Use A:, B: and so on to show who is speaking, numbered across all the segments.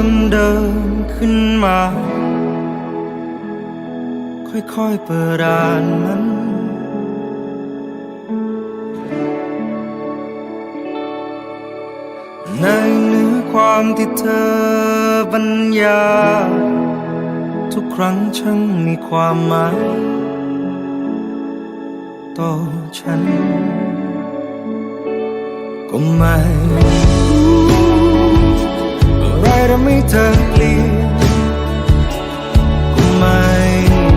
A: สือเล่มเดิมขึ้นมา ค่อยๆเปิดอ่านมันในเนื้อความที่เธอบรรยายทุกครั้งช่างมีความหมายต่อฉัน ก็ไม่ ทำให้เธอเปลี่ยนกูไม่รู้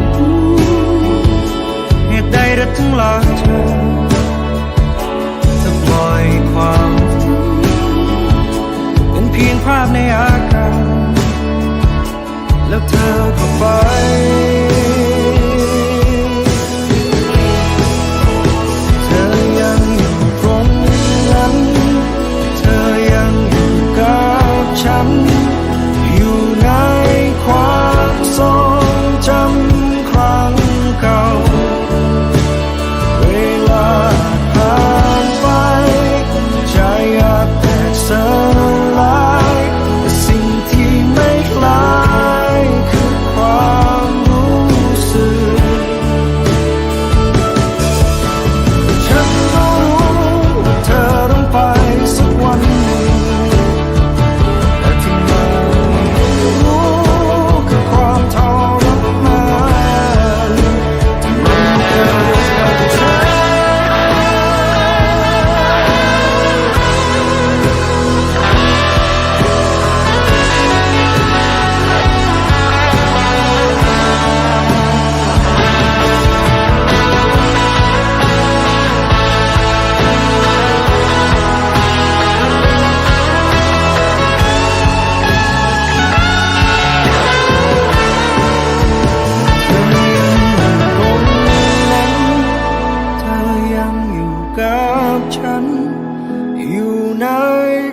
A: เหตุใดเราถึงลาเธอเธอปล่อยความเป็นเพียงภาพในอากาศแล้วเธอก็ไป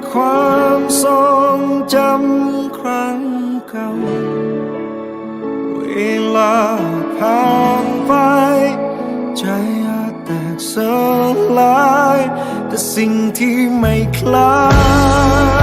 A: ความทรงจำครั้งเก่า เวลาผ่านไป ใจอาจแตกสลาย แต่สิ่งที่ไม่คล้าย